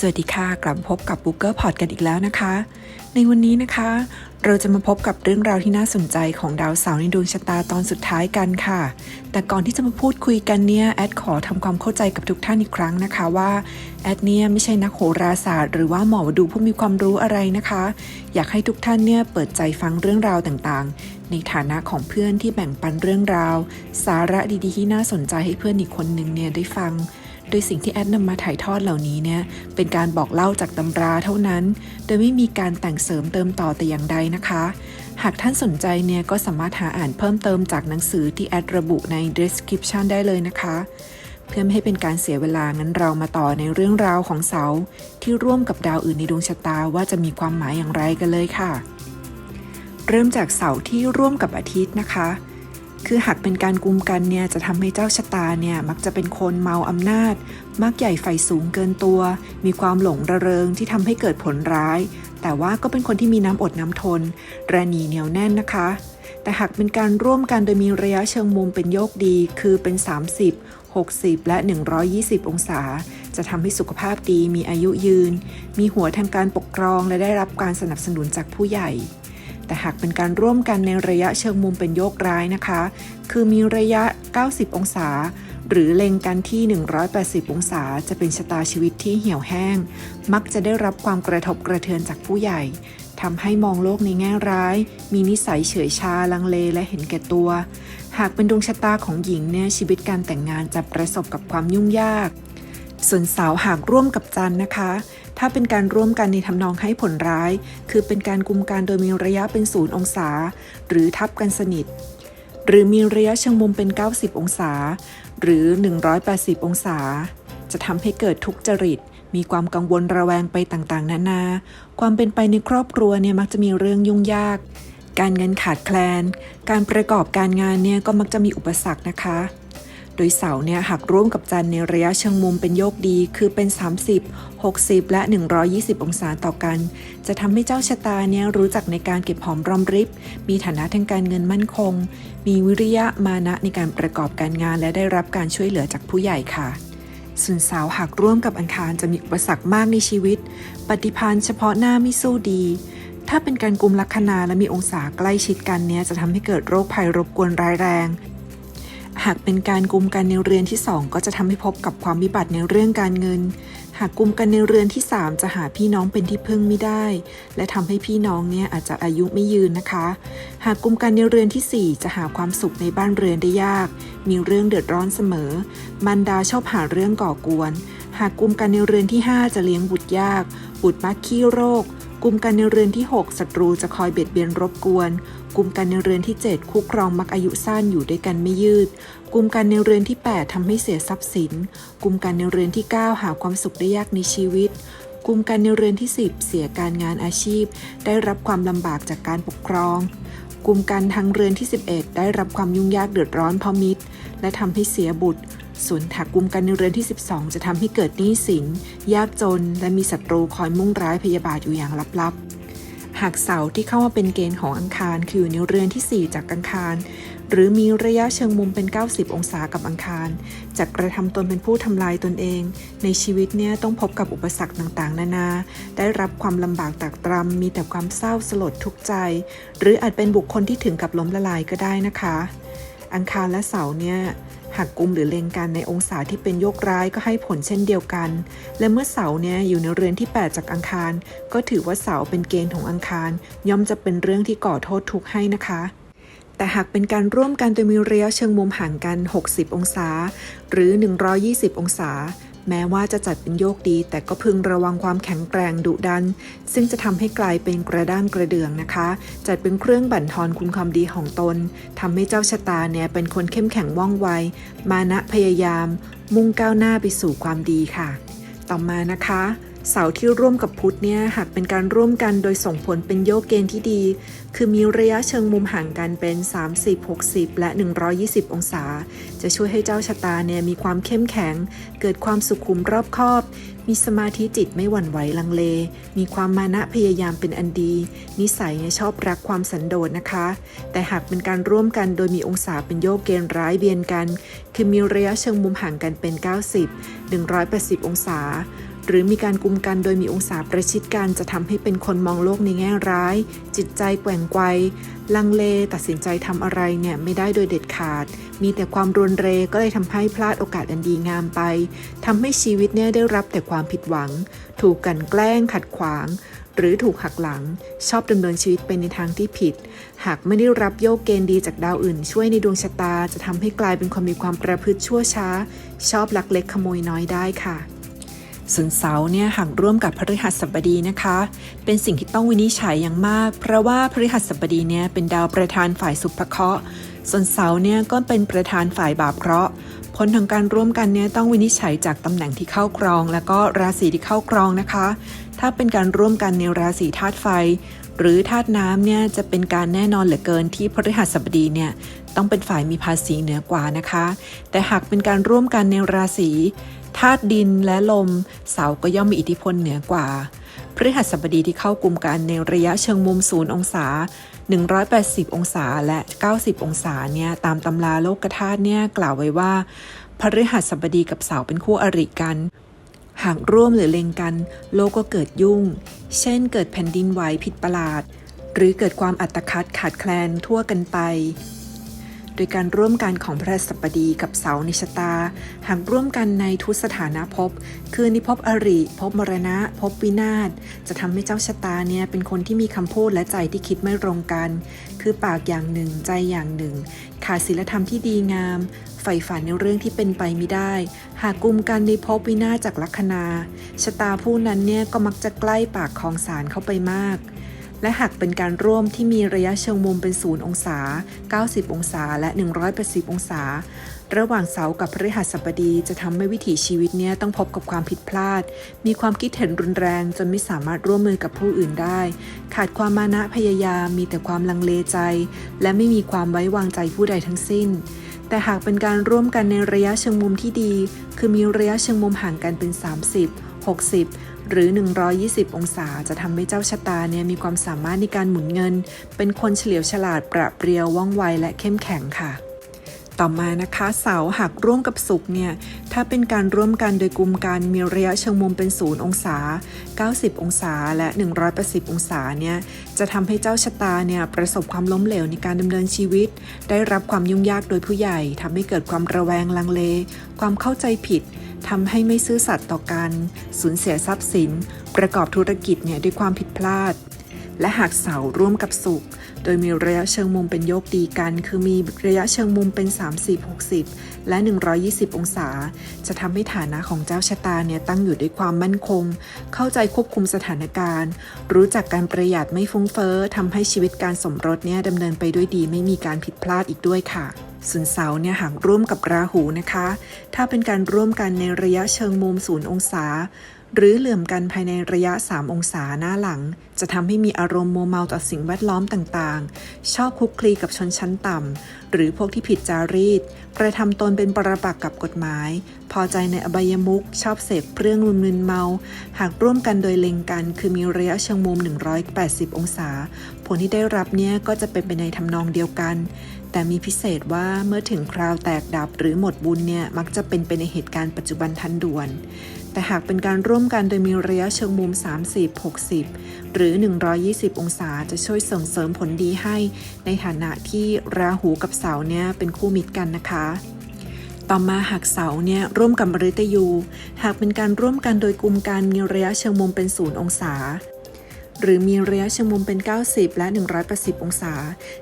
สวัสดีค่ะ กลับพบกับ b o o k e r Pod กันอีกแล้วนะคะ ในวันนี้นะคะ เราจะมาพบกับเรื่องราวที่น่าสนใจของดาวเสาร์ในดวงชะตาตอนสุดท้ายกันค่ะ แต่ก่อนที่จะมาพูดคุยกันเนี่ยแอดขอทำความเข้าใจกับทุกท่านอีกครั้งนะคะว่าแอดเนี่ยไม่ใช่นักโหราศาสตร์ หรือว่าหมอดูผู้มีความรู้อะไรนะคะ อยากให้ทุกท่านเนี่ยเปิดใจฟังเรื่องราวต่างๆ ในฐานะของเพื่อนที่แบ่งปันเรื่องราว สาระดีๆที่น่าสนใจให้เพื่อนอีกคนหนึ่งเนี่ยได้ฟัง โดยสิ่งที่แอดนำมาถ่ายทอดเหล่านี้เนี่ยเป็นการบอกเล่าจากตำราเท่านั้น โดยไม่มีการแต่งเสริมเติมต่อแต่อย่างใดนะคะ หากท่านสนใจเนี่ยก็สามารถหาอ่านเพิ่มเติมจากหนังสือที่แอดระบุใน description ได้เลยนะคะ เพื่อไม่ให้เป็นการเสียเวลางั้นเรามาต่อในเรื่องราวของเสาที่ร่วมกับดาวอื่นในดวงชะตาว่าจะมีความหมายอย่างไรกันเลยค่ะ เริ่มจากเสาที่ร่วมกับอาทิตย์นะคะ คือหากเป็นการกุมกันเนี่ยจะทำให้เจ้าชะตาเนี่ยมักจะเป็นคนเมาอำนาจ มักใหญ่ไฟสูงเกินตัว มีความหลงระเริงที่ทำให้เกิดผลร้าย แต่ว่าก็เป็นคนที่มีน้ำอดน้ำทนระนีเหนียวแน่นนะคะ แต่หากเป็นการร่วมกันโดยมีระยะเชิงมุมเป็นโยกดี คือเป็น 30 60 และ 120 องศา จะทำให้สุขภาพดีมีอายุยืน มีหัวทางการปกครองและได้รับการสนับสนุนจากผู้ใหญ่ แต่หากเป็นการร่วมกันในระยะเชิงมุมเป็นโยกร้ายนะคะ คือมีระยะ 90 องศา หรือเล็งกันที่ 180 องศา จะเป็นชะตาชีวิตที่เหี่ยวแห้ง มักจะได้รับความกระทบกระเทือนจากผู้ใหญ่ทำให้มองโลกในแง่ร้าย มีนิสัยเฉยชาลังเลและเห็นแก่ตัว หากเป็นดวงชะตาของหญิงเนี่ยชีวิตการแต่งงานจะประสบกับความยุ่งยาก ส่วนสาวหากร่วมกับจันนะคะ ถ้าเป็นการร่วมกันในทำนองให้ผลร้าย คือเป็นการกุมการโดยมีระยะเป็นศูนย์องศา หรือทับกันสนิท หรือมีระยะเชิงมุมเป็น 90 องศา หรือ 180 องศา จะทำให้เกิดทุกข์จริต มีความกังวลระแวงไปต่างๆ นานา ความเป็นไปในครอบครัวเนี่ยมักจะมีเรื่องยุ่งยาก การเงินขาดแคลน การประกอบการงานเนี่ยก็มักจะมีอุปสรรคนะคะ โดยเสาเนี่ยหากร่วมกับจันทร์ในระยะเชิงมุมเป็นโยกดี คือเป็น 30 60 และ 120 องศาต่อกัน จะทำให้เจ้าชะตาเนี่ยรู้จักในการเก็บหอมรอมริบ มีฐานะทางการเงินมั่นคง มีวิริยะมานะในการประกอบการงาน และได้รับการช่วยเหลือจากผู้ใหญ่ค่ะส่วนสาวหากร่วมกับอังคารจะมีอุปสรรคมากในชีวิต ปฏิพันธ์เฉพาะหน้าไม่สู้ดี ถ้าเป็นการกุมลัคนาและมีองศาใกล้ชิดกันเนี่ยจะทำให้เกิดโรคภัยรบกวนร้ายแรงากเป็นการกลุ่มกันในเรือนที่ 2 ก็จะทำให้พบกับความวิบัติในเรื่องการเงิน หากกลุ่มกันในเรือนที่ 3 จะหาพี่น้องเป็นที่พึ่งไม่ได้ และทำให้พี่น้องเนี่ยอาจจะอายุไม่ยืนนะคะ หากกลุ่มกันในเรือนทีสี่ 4 จะหาความสุขในบ้านเรือนได้ยาก มีเรื่องเดือดร้อนเสมอ มันดาชอบหาเรื่องก่อกวน หากกลุ่มกันในเรือนที่ 5 จะเลี้ยงบุตรยาก บุตรมักขี้โรค กลุ่มกันในเรือนที่ 6 ศัตรูจะคอยเบียดเบียนรบกวน กลุ่มกันในเรือนที่ 7 คู่ครองมักอายุสั้นอยู่ด้วยกันไม่ยืด กลุ่มกันในเรือนที่ 8ทำให้เสียทรัพย์สิน กลุ่มกันในเรือนที่ 9 หาความสุขได้ยากในชีวิต กลุ่มกันในเรือนที่ 10 เสียการงานอาชีพ ได้รับความลำบากจากการปกครอง กลุ่มกันทั้งเรือนที่ 11 ได้รับความยุ่งยากเดือดร้อนเพราะมิตร และทำให้เสียบุตร ส่วนถักกุมกันในเรือนที่ 12 จะทำให้เกิดหนี้สิน ยากจน และมีศัตรูคอยมุ่งร้ายพยาบาทอยู่อย่างลับๆ หากเสาที่เข้ามาเป็นเกณฑ์ของอังคาร คืออยู่ในเรือนที่ 4 จากอังคาร หรือมีระยะเชิงมุมเป็น 90 องศากับอังคาร จะกระทำตนเป็นผู้ทำลายตนเอง ในชีวิตเนี่ยต้องพบกับอุปสรรคต่างๆ นานา ได้รับความลำบากตากตรำมีแต่ความเศร้าสลดทุกข์ใจ หรืออาจเป็นบุคคลที่ถึงกับล้มละลายก็ได้นะคะ อังคารและเสาเนี่ย หากกุมหรือเล็งกันในองศาที่เป็นโยกร้ายก็ให้ผลเช่นเดียวกัน และเมื่อเสาเนี่ยอยู่ในเรือนที่ 8 จากอังคาร ก็ถือว่าเสาเป็นเกณฑ์ของอังคาร ย่อมจะเป็นเรื่องที่ก่อโทษทุกข์ให้นะคะแต่หากเป็นการร่วมกันโดยมีระยะเชิงมุมห่างกัน 60 องศา หรือ 120 องศา แม้ว่าจะจัดเป็นโยกดี แต่ก็พึงระวังความแข็งแกร่งดุดัน ซึ่งจะทำให้กลายเป็นกระด้างกระเดื่องนะคะ จัดเป็นเครื่องบั่นทอนคุณความดีของตนทำให้เจ้าชะตาเนี่ยเป็นคนเข้มแข็งว่องไว มานะพยายาม มุ่งก้าวหน้าไปสู่ความดีค่ะ ต่อมานะคะ เสาที่ร่วมกับพุธเนี่ยหากเป็นการร่วมกันโดยส่งผลเป็นโยกเกณฑ์ที่ดี คือมีระยะเชิงมุมห่างกันเป็น 30 60 และ 120 องศา จะช่วยให้เจ้าชะตาเนี่ยมีความเข้มแข็ง เกิดความสุขุมรอบคอบ มีสมาธิจิตไม่หวั่นไหวลังเล มีความมานะพยายามเป็นอันดี นิสัยเนี่ยชอบรักความสันโดษนะคะ แต่หากเป็นการร่วมกันโดยมีองศาเป็นโยกเกณฑ์ร้ายเบียนกัน คือมีระยะเชิงมุมห่างกันเป็น 90 180 องศา หรือมีการกุมกันโดยมีองศาประชิดกันจะทำให้เป็นคนมองโลกในแง่ร้าย จิตใจแกว่งไกวลังเลตัดสินใจทำอะไรเนี่ยไม่ได้โดยเด็ดขาด มีแต่ความรวนเรก็เลยทำให้พลาดโอกาสอันดีงามไปทำให้ชีวิตเนี่ยได้รับแต่ความผิดหวัง ถูกกันแกล้งขัดขวาง หรือถูกหักหลัง ชอบดำเนินชีวิตไปในทางที่ผิด หากไม่ได้รับโยกเกณฑ์ดีจากดาวอื่น ช่วยในดวงชะตาจะทำให้กลายเป็นคนมีความประพฤติชั่วช้า ชอบลักเล็กขโมยน้อยได้ค่ะ ส่วนเสาร์เนี่ยหากร่วมกับพฤหัสบดีนะคะ เป็นสิ่งที่ต้องวินิจฉัยอย่างมาก เพราะว่าพฤหัสบดีเนี่ยเป็นดาวประธานฝ่ายสุภเคราะห์ส่วนเสาร์เนี่ยก็เป็นประธานฝ่ายบาปเคราะห์ผลของการร่วมกันเนี่ยต้องวินิจฉัยจากตำแหน่งที่เข้าครอง แล้วก็ราศีที่เข้าครองนะคะ ถ้าเป็นการร่วมกันในราศีธาตุไฟ หรือธาตุน้ำเนี่ยจะเป็นการแน่นอนเหลือเกินที่พฤหัสบดีเนี่ยต้องเป็นฝ่ายมีภาษีเหนือกว่านะคะ แต่หากเป็นการร่วมกันในราศี ธาตุดินและลม เสาก็ย่อมมีอิทธิพลเหนือกว่า พฤหัสบดีที่เข้ากลุ่มกันในระยะเชิงมุมศูนย์องศา 180 องศาและ 90 องศาเนี่ยตามตำราโลกธาตุเนี่ยกล่าวไว้ว่า พฤหัสบดีกับเสาเป็นคู่อริกันหากร่วมหรือเล็งกัน โลกก็เกิดยุ่ง เช่น เกิดแผ่นดินไหวผิดประหลาด หรือเกิดความอัตคัดขาดแคลนทั่วกันไป โดยการร่วมกันของพระสัปดีกับเสาในชะตา หากร่วมกันในทุสถานะภพคือนิภพอริภพมรณะภพวินาศจะทำให้เจ้าชะตาเนี่ยเป็นคนที่มีคำพูดและใจที่คิดไม่ตรงกัน คือปากอย่างหนึ่งใจอย่างหนึ่ง ขาดศีลธรรมที่ดีงามใฝ่ฝันในเรื่องที่เป็นไปไม่ได้ หากกลุ่มกันในภพวินาศจากลัคนาชะตาผู้นั้นเนี่ยก็มักจะใกล้ปากของสารเข้าไปมาก และหากเป็นการร่วมที่มีระยะเชิงมุมเป็น 0 องศา 90 องศา และ 180 องศา ระหว่างเสาร์กับพฤหัสบดีจะทำให้วิถีชีวิตเนี้ยต้องพบกับความผิดพลาด มีความคิดเห็นรุนแรงจนไม่สามารถร่วมมือกับผู้อื่นได้ ขาดความมานะพยายาม มีแต่ความลังเลใจ และไม่มีความไว้วางใจผู้ใดทั้งสิ้นแต่หากเป็นการร่วมกันในระยะเชิงมุมที่ดี คือมีระยะเชิงมุมห่างกันเป็น 30 60 หรือ 120 องศาจะทำให้เจ้าชะตาเนี่ยมีความสามารถในการหมุนเงิน เป็นคนเฉลียวฉลาดประเปรียวว่องไวและเข้มแข็งค่ะต่อมานะคะเสาหากร่วมกับศุกร์เนี่ยถ้าเป็นการร่วมกันโดยกลุ่มการมีระยะเชิงมุมเป็น0องศา 90 องศาและ 180 องศาเนี่ยจะทำให้เจ้าชะตาเนี่ยประสบความล้มเหลวในการดำเนินชีวิต ได้รับความยุ่งยากโดยผู้ใหญ่ทำให้เกิดความระแวงลังเล ความเข้าใจผิด ทำให้ไม่ซื่อสัตย์ต่อกัน สูญเสียทรัพย์สิน ประกอบธุรกิจเนี่ยด้วยความผิดพลาด และหากเสาร่วมกับศุกโดยมีระยะเชิงมุมเป็นโยกดีกัน คือมีระยะเชิงมุมเป็น 30 60 และ 120 องศา จะทำให้ฐานะของเจ้าชะตาเนี่ยตั้งอยู่ด้วยความมั่นคง เข้าใจควบคุมสถานการณ์ รู้จักการประหยัดไม่ฟุ้งเฟ้อทำให้ชีวิตการสมรสเนี่ยดำเนินไปด้วยดีไม่มีการผิดพลาดอีกด้วยค่ะ ส่วนเสาเนี่ยหากร่วมกับราหูนะคะ ถ้าเป็นการร่วมกันในระยะเชิงมุม0องศา หรือเหลื่อมกันภายในระยะ 3 องศาหน้าหลัง จะทำให้มีอารมณ์โมเมาต่อสิ่งแวดล้อมต่างๆ ชอบคลุกคลีกับชนชั้นต่ำ หรือพวกที่ผิดจารีตกระทำตนเป็นปรปักษ์กับกฎหมาย พอใจในอบายมุขชอบเสพเครื่องมึนเมา หากร่วมกันโดยเล็งกัน คือมีระยะเชิงมุม 180 องศา ผลที่ได้รับเนี่ยก็จะเป็นไปในทำนองเดียวกัน แต่มีพิเศษว่าเมื่อถึงคราวแตกดับหรือหมดบุญเนี่ยมักจะเป็นไปในเหตุการณ์ปัจจุบันทันด่วน แต่หากเป็นการร่วมกันโดยมีระยะเชิงมุม 30 60 หรือ 120 องศาจะช่วยส่งเสริมผลดีให้ ในฐานะที่ราหูกับเสาเนี่ยเป็นคู่มิตรกันนะคะต่อมาหากเสาเนี่ยร่วมกับมฤตยู หากเป็นการร่วมกันโดยกลุ่มการมีระยะเชิงมุมเป็น0องศา หรือมีระยะชมุมเป็น 90 และ 180 องศา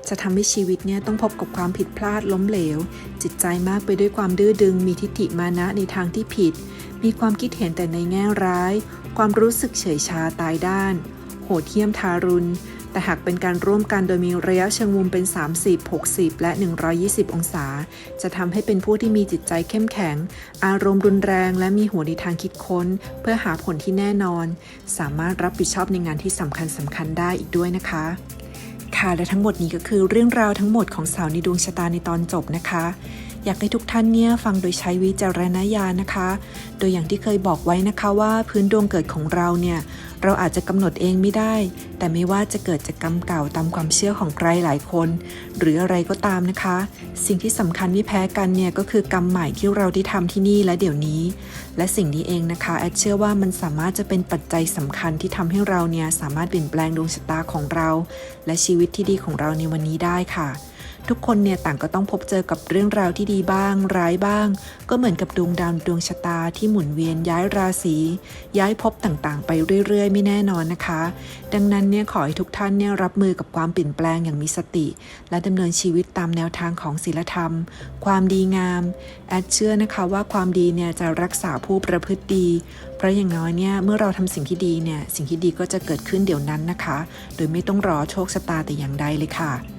จะทำให้ชีวิตเนี่ยต้องพบกับความผิดพลาดล้มเหลว จิตใจมากไปด้วยความดื้อดึง มีทิฏฐิมานะในทางที่ผิด มีความคิดเห็นแต่ในแง่ร้าย ความรู้สึกเฉยชาตายด้าน โหดเหี้ยมทารุณ แต่หากเป็นการร่วมกันโดยมีระยะเชิงมุมเป็น 30 60 และ 120 องศา จะทำให้เป็นผู้ที่มีจิตใจเข้มแข็ง อารมณ์รุนแรงและมีหัวในทางคิดค้น เพื่อหาผลที่แน่นอน สามารถรับผิดชอบในงานที่สำคัญสำคัญได้อีกด้วยนะคะค่ะและทั้งหมดนี้ก็คือเรื่องราวทั้งหมดของสาวในดวงชะตาในตอนจบนะคะ อยากให้ทุกท่านเนี่ยฟังโดยใช้วิจารณญาณนะคะ โดยอย่างที่เคยบอกไว้นะคะว่าพื้นดวงเกิดของเราเนี่ย เราอาจจะกำหนดเองไม่ได้ แต่ไม่ว่าจะเกิดจากกรรมเก่าตามความเชื่อของใครหลายคน หรืออะไรก็ตามนะคะ สิ่งที่สำคัญไม่แพ้กันเนี่ยก็คือกรรมใหม่ที่เราได้ทำที่นี่และเดี๋ยวนี้ และสิ่งนี้เองนะคะแอดเชื่อว่ามันสามารถจะเป็นปัจจัยสำคัญที่ทำให้เราเนี่ยสามารถเปลี่ยนแปลงดวงชะตาของเรา และชีวิตที่ดีของเราในวันนี้ได้ค่ะ ทุกคนเนี่ยต่างก็ต้องพบเจอกับเรื่องราวที่ดีบ้าง ร้ายบ้าง ก็เหมือนกับดวงดาวดวงชะตาที่หมุนเวียนย้ายราศี ย้ายภพต่างๆ ไปเรื่อย ๆ ไม่แน่นอนนะคะ ดังนั้นเนี่ยขอให้ทุกท่านเนี่ยรับมือกับความเปลี่ยนแปลงอย่างมีสติ และดำเนินชีวิตตามแนวทางของศีลธรรม ความดีงาม แอดเชื่อนะคะว่าความดีเนี่ยจะรักษาผู้ประพฤติดี เพราะอย่างน้อยเนี่ยเมื่อเราทำสิ่งที่ดีเนี่ยสิ่งที่ดีก็จะเกิดขึ้นเดี๋ยวนั้นนะคะ โดยไม่ต้องรอโชคชะตาแต่อย่างใดเลยค่ะ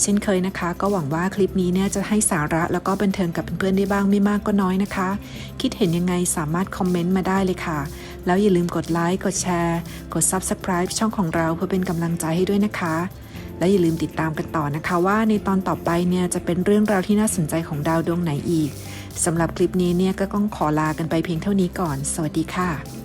เช่นเคยนะคะ ก็หวังว่าคลิปนี้เนี่ยจะให้สาระแล้วก็บันเทิงกับเพื่อนๆได้บ้างไม่มากก็น้อยนะคะ คิดเห็นยังไงสามารถคอมเมนต์มาได้เลยค่ะ แล้วอย่าลืมกดไลค์กดแชร์ กด Subscribe ช่องของเราเพื่อเป็นกำลังใจให้ด้วยนะคะ และอย่าลืมติดตามกันต่อนะคะ ว่าในตอนต่อไปเนี่ยจะเป็นเรื่องราวที่น่าสนใจของดาวดวงไหนอีกสำหรับคลิปนี้เนี่ยก็ต้องขอลากันไปเพียงเท่านี้ก่อน สวัสดีค่ะ